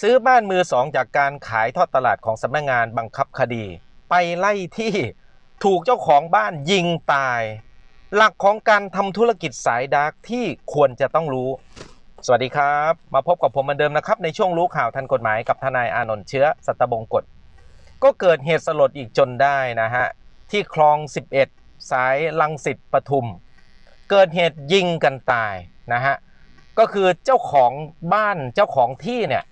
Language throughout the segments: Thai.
ซื้อบ้านมือสองจากการขายทอดตลาดของสำนักงานบังคับคดี ไปไล่ที่ถูกเจ้าของบ้านยิงตาย หลักของการทำธุรกิจสายดาร์กที่ควรจะต้องรู้ สวัสดีครับ มาพบกับผมเหมือนเดิมนะครับ ในช่วงรู้ข่าวทันกฎหมายกับทนายอานนท์เชื้อสัตบงกฎก็เกิดเหตุสลดอีกจนได้นะฮะ ที่คลอง 11 สายลังสิตปทุม เกิดเหตุยิงกันตายนะฮะก็คือเจ้าของบ้านเจ้าของที่เนี่ย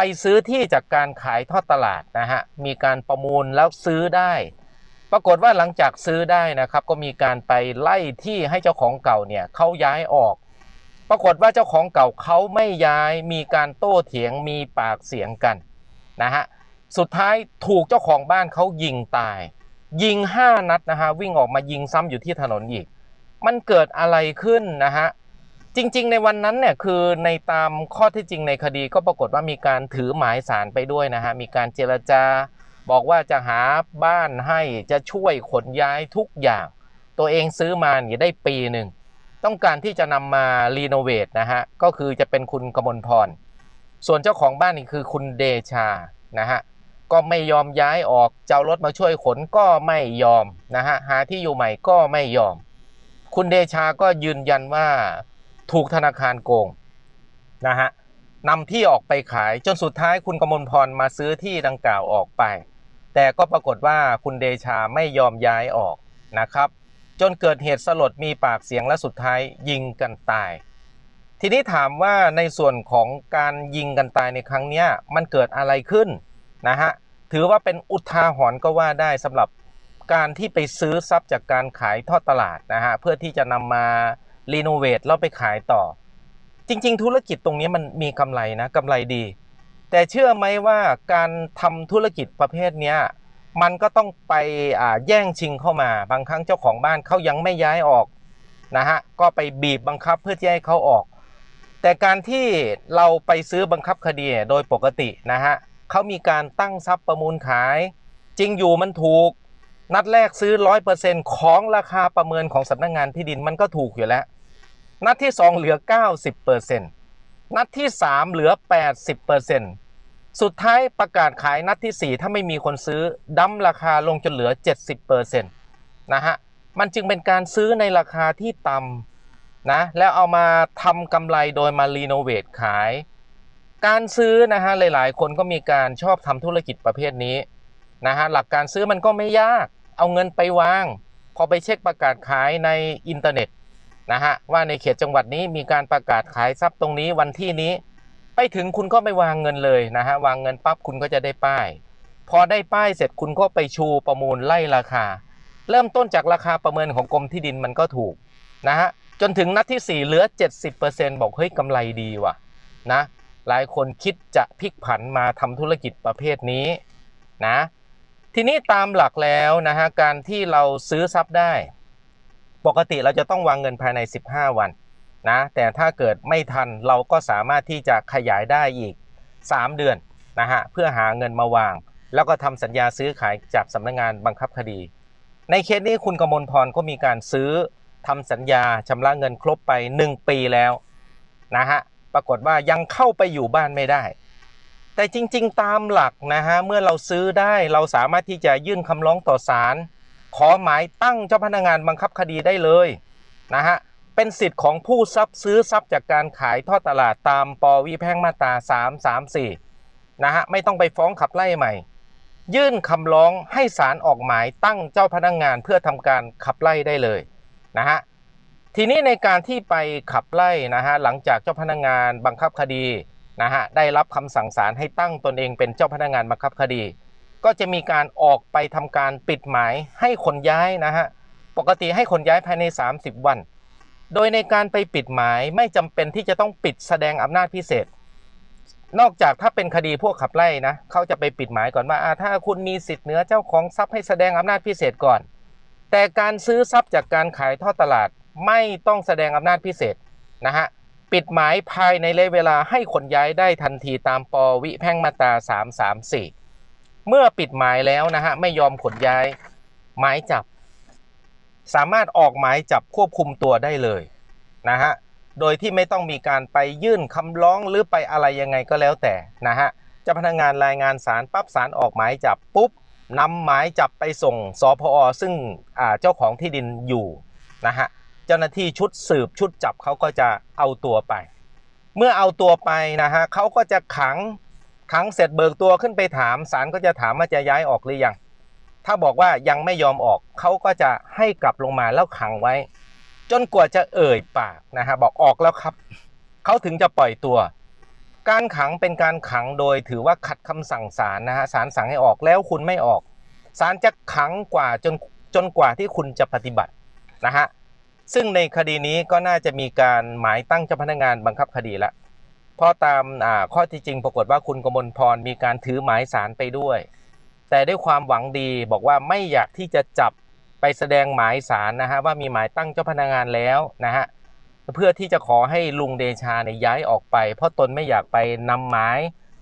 ไปซื้อที่จากการขายทอดตลาดนะฮะ มีการประมูลแล้วซื้อได้ ปรากฏว่าหลังจากซื้อได้นะครับ ก็มีการไปไล่ที่ให้เจ้าของเก่าเนี่ยเขาย้ายออก ปรากฏว่าเจ้าของเก่าเขาไม่ย้าย มีการโต้เถียง มีปากเสียงกันนะฮะ สุดท้ายถูกเจ้าของบ้านเขายิงตาย ยิง 5 นัดนะฮะ วิ่งออกมายิงซ้ำอยู่ที่ถนนอีก มันเกิดอะไรขึ้นนะฮะ จริง ๆ ในวันนั้นเนี่ยคือในตามข้อที่จริงในคดีก็ปรากฏว่ามีการถือหมายสารไปด้วยนะฮะมีการเจรจาบอกว่าจะหาบ้านให้จะช่วยขนย้ายทุกอย่าง ตัวเองซื้อมาเนี่ยได้ปีหนึ่งต้องการที่จะนำมารีโนเวทนะฮะก็คือจะเป็นคุณกมลพร ส่วนเจ้าของบ้านนี่คือคุณเดชานะฮะก็ไม่ยอมย้ายออกเจ้ารถมาช่วยขนก็ไม่ยอมนะฮะหาที่อยู่ใหม่ก็ไม่ยอม คุณเดชาก็ยืนยันว่า ถูกธนาคารโกงนะฮะนำที่ออกไปขายจนสุดท้ายคุณกมลพรมาซื้อที่ดังกล่าวออกไป แต่ก็ปรากฏว่าคุณเดชาไม่ยอมย้ายออกนะครับ จนเกิดเหตุสลดมีปากเสียงและสุดท้ายยิงกันตาย ทีนี้ถามว่าในส่วนของการยิงกันตายในครั้งนี้มันเกิดอะไรขึ้นนะฮะถือว่าเป็นอุทาหรณ์ก็ว่าได้สำหรับการที่ไปซื้อทรัพย์จากการขายทอดตลาดนะฮะเพื่อที่จะนำมา รีโนเวทแล้วไปขายต่อ จริง ๆ ธุรกิจตรงนี้มันมีกำไรนะกำไรดี แต่เชื่อไหมว่าการทำธุรกิจประเภทนี้มันก็ต้องไปแย่งชิงเข้ามา บางครั้งเจ้าของบ้านเขายังไม่ย้ายออกนะฮะก็ไปบีบบังคับเพื่อที่ให้เขาออก แต่การที่เราไปซื้อบังคับคดีโดยปกตินะฮะเขามีการตั้งทรัพย์ประมูลขาย จริงอยู่มันถูก นัดแรกซื้อ 100%ของราคาประเมินของสำนักงานที่ดินมันก็ถูกอยู่แล้ว นัดที่ 2 เหลือ 90%นัดที่ 3 เหลือ 80%สุดท้ายประกาศขายนัดที่ 4 ถ้าไม่มีคนซื้อดั้มราคาลงจนเหลือ 70%นะฮะมันจึงเป็นการซื้อในราคาที่ต่ำนะแล้วเอามาทำกำไรโดยมารีโนเวทขาย การซื้อนะฮะหลายๆ คนก็มีการชอบทำธุรกิจประเภทนี้นะฮะหลักการซื้อมันก็ไม่ยาก เอาเงินไปวาง พอไปเช็คประกาศขายในอินเทอร์เน็ต นะฮะว่าในเขตจังหวัดนี้มีการประกาศขายทรัพย์ตรงนี้วันที่นี้ ไปถึงคุณก็ไม่วางเงินเลยนะฮะวางเงินปั๊บคุณก็จะได้ป้าย พอได้ป้ายเสร็จคุณก็ไปชูประมูลไล่ราคา เริ่มต้นจากราคาประเมินของกรมที่ดินมันก็ถูกนะฮะจนถึงนัดที่ 4 เหลือ 70%บอกเฮ้ยกำไรดีว่ะนะหลายคนคิดจะพลิกผันมาทำธุรกิจประเภทนี้นะทีนี้ตามหลักแล้วนะฮะการที่เราซื้อทรัพย์ได้ ปกติเราจะต้องวางเงินภายใน 15 วันนะแต่ถ้าเกิดไม่ทันเราก็สามารถที่จะขยายได้อีก 3 เดือนนะฮะเพื่อหาเงินมาวาง แล้วก็ทำสัญญาซื้อขายจากสำนักงานบังคับคดี ในเคสนี้คุณกมลพรก็มีการซื้อทำสัญญาชำระเงินครบไป 1 ปีแล้วนะฮะปรากฏว่ายังเข้าไปอยู่บ้านไม่ได้ แต่จริง ๆ ตามหลักนะฮะเมื่อเราซื้อได้เราสามารถที่จะยื่นคำร้องต่อศาล ขอหมายตั้งเจ้าพนักงานบังคับคดีได้เลยนะฮะเป็นสิทธิ์ของผู้ทรัพย์ซื้อทรัพย์จากการขายทอดตลาดตามปวิแพ่งมาตรา334นะฮะไม่ต้องไปฟ้องขับไล่ใหม่ ยื่นคำร้องให้ศาลออกหมายตั้งเจ้าพนักงานเพื่อทำการขับไล่ได้เลยนะฮะทีนี้ในการที่ไปขับไล่นะฮะหลังจากเจ้าพนักงานบังคับคดีนะฮะได้รับคำสั่งศาลให้ตั้งตนเองเป็นเจ้าพนักงานบังคับคดี ก็จะมีการออกไปทำการปิดหมายให้ขนย้ายนะฮะปกติให้ขนย้ายภายใน 30 วัน โดยในการไปปิดหมายไม่จำเป็นที่จะต้องปิดแสดงอำนาจพิเศษ นอกจากถ้าเป็นคดีพวกขับไล่นะเขาจะไปปิดหมายก่อนว่าถ้าคุณมีสิทธิ์เหนือเจ้าของทรัพย์ให้แสดงอำนาจพิเศษก่อน แต่การซื้อทรัพย์จากการขายทอดตลาดไม่ต้องแสดงอำนาจพิเศษนะฮะปิดหมายภายในระยะเวลาให้ขนย้ายได้ทันทีตามปวิแพ่งมาตรา334 เมื่อปิดหมายแล้วนะฮะไม่ยอมขนย้ายหมายจับ สามารถออกหมายจับควบคุมตัวได้เลยนะฮะโดยที่ไม่ต้องมีการไปยื่นคำร้องหรือไปอะไรยังไงก็แล้วแต่นะฮะจ้าพนักงานรายงานศาลปั๊บศาลออกหมายจับปุ๊บนำหมายจับไปส่งสพอซึ่งเจ้าของที่ดินอยู่นะฮะเจ้าหน้าที่ชุดสืบชุดจับเขาก็จะเอาตัวไป เมื่อเอาตัวไปนะฮะเขาก็จะขัง ขังเสร็จเบิกตัวขึ้นไปถามศาลก็จะถามว่าจะย้ายออกหรือยัง ถ้าบอกว่ายังไม่ยอมออกเขาก็จะให้กลับลงมาแล้วขังไว้ จนกว่าจะเอ่ยปากนะฮะบอกออกแล้วครับ เขาถึงจะปล่อยตัว การขังเป็นการขังโดยถือว่าขัดคำสั่งศาลนะฮะศาลสั่งให้ออกแล้วคุณไม่ออกศาลจะขังกว่าจนจนกว่าที่คุณจะปฏิบัตินะฮะซึ่งในคดีนี้ก็น่าจะมีการหมายตั้งเจ้าพนักงานบังคับคดีแล้ว เพราะตามข้อที่จริงปรากฏว่าคุณกมลพรมีการถือหมายสารไปด้วย แต่ด้วยความหวังดีบอกว่าไม่อยากที่จะจับไปแสดงหมายสารนะฮะว่ามีหมายตั้งเจ้าพนักงานแล้วนะฮะเพื่อที่จะขอให้ลุงเดชาเนี่ยย้ายออกไป เพราะตนไม่อยากไปนำหมาย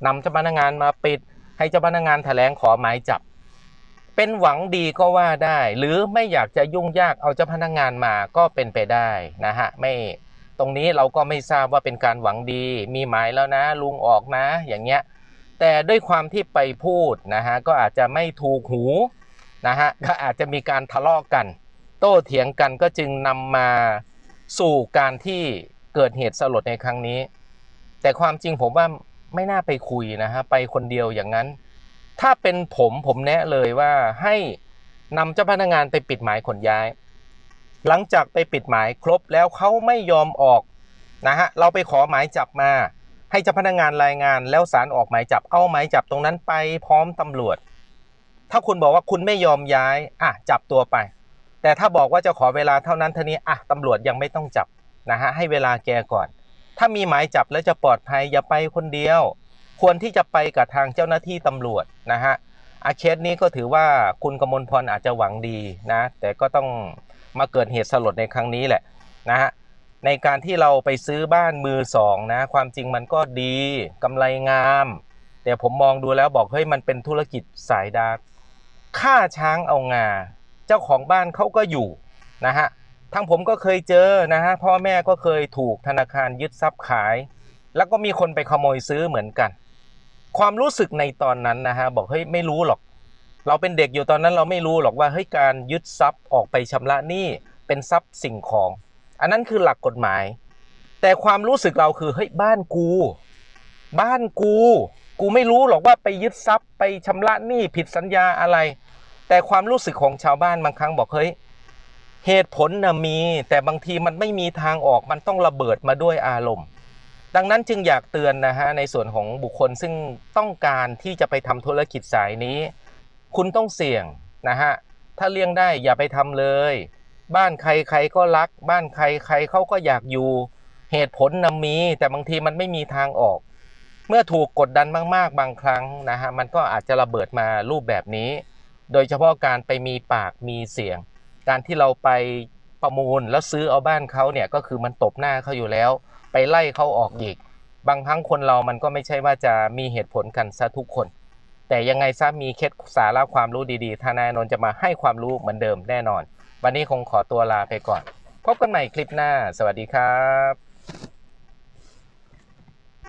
นำเจ้าพนักงานมาปิด ให้เจ้าพนักงานแถลงขอหมายจับ เป็นหวังดีก็ว่าได้ หรือไม่อยากจะยุ่งยากเอาเจ้าพนักงานมาก็เป็นไปได้นะฮะไม่ ตรงนี้เราก็ไม่ทราบว่าเป็นการหวังดี มีหมายแล้วนะ ลุงออกนะ อย่างเงี้ย แต่ด้วยความที่ไปพูดนะฮะก็อาจจะไม่ถูกหูนะฮะก็อาจจะมีการทะเลาะกัน โต้เถียงกันก็จึงนำมาสู่การที่เกิดเหตุสลดในครั้งนี้ แต่ความจริงผมว่าไม่น่าไปคุยนะฮะไปคนเดียวอย่างนั้น ถ้าเป็นผมผมแนะเลยว่าให้นำเจ้าพนักงานไปปิดหมายขนย้าย หลังจากไปปิดหมายครบแล้วเขาไม่ยอมออกนะฮะเราไปขอหมายจับมา ให้เจ้าพนักงานรายงาน แล้วศาลออกหมายจับเอาหมายจับตรงนั้นไปพร้อมตำรวจ ถ้าคุณบอกว่าคุณไม่ยอมย้ายอะจับตัวไป แต่ถ้าบอกว่าจะขอเวลาเท่านั้นเท่านี้อะตำรวจยังไม่ต้องจับนะฮะให้เวลาแกก่อน ถ้ามีหมายจับแล้วจะปลอดภัยอย่าไปคนเดียว ควรที่จะไปกับทางเจ้าหน้าที่ตำรวจนะฮะอาเคสนี้ก็ถือว่าคุณกมลพรอาจจะหวังดีนะ แต่ก็ต้อง มาเกิดเหตุสลดในครั้งนี้แหละนะฮะในการที่เราไปซื้อบ้านมือสองนะ ความจริงมันก็ดีกำไรงาม แต่ผมมองดูแล้วบอกเฮ้ยมันเป็นธุรกิจสายดาร์กฆ่าช้างเอางา เจ้าของบ้านเขาก็อยู่นะฮะทั้งผมก็เคยเจอนะฮะพ่อแม่ก็เคยถูกธนาคารยึดทรัพย์ขาย แล้วก็มีคนไปขโมยซื้อเหมือนกัน ความรู้สึกในตอนนั้นนะฮะบอกเฮ้ยไม่รู้หรอก เราเป็นเด็กอยู่ตอนนั้นเราไม่รู้หรอกว่าเฮ้ยการยึดทรัพย์ออกไปชำระหนี้เป็นทรัพย์สิ่งของ อันนั้นคือหลักกฎหมาย แต่ความรู้สึกเราคือเฮ้ยบ้านกู บ้านกู กูไม่รู้หรอกว่าไปยึดทรัพย์ไปชำระหนี้ผิดสัญญาอะไร แต่ความรู้สึกของชาวบ้านบางครั้งบอกเฮ้ยเหตุผลนะมี แต่บางทีมันไม่มีทางออกมันต้องระเบิดมาด้วยอารมณ์ ดังนั้นจึงอยากเตือนนะฮะในส่วนของบุคคลซึ่งต้องการที่จะไปทำธุรกิจสายนี้ คุณต้องเสี่ยงนะฮะ ถ้าเลี่ยงได้อย่าไปทำเลย บ้านใครใครก็รัก บ้านใครใครเขาก็อยากอยู่ เหตุผลนำมี แต่บางทีมันไม่มีทางออก เมื่อถูกกดดันมากๆ บางครั้งนะฮะ มันก็อาจจะระเบิดมารูปแบบนี้ โดยเฉพาะการไปมีปากมีเสียง การที่เราไปประมูลแล้วซื้อเอาบ้านเขาเนี่ยก็คือมันตบหน้าเขาอยู่แล้ว ไปไล่เขาออกอีก บางครั้งคนเรามันก็ไม่ใช่ว่าจะมีเหตุผลกันซะทุกคน แต่ยังไงซะมีเคล็ดสาระความรู้ดีๆทนายนนท์จะมาให้ความรู้เหมือนเดิมแน่นอน วันนี้คงขอตัวลาไปก่อน พบกันใหม่คลิปหน้า สวัสดีครับ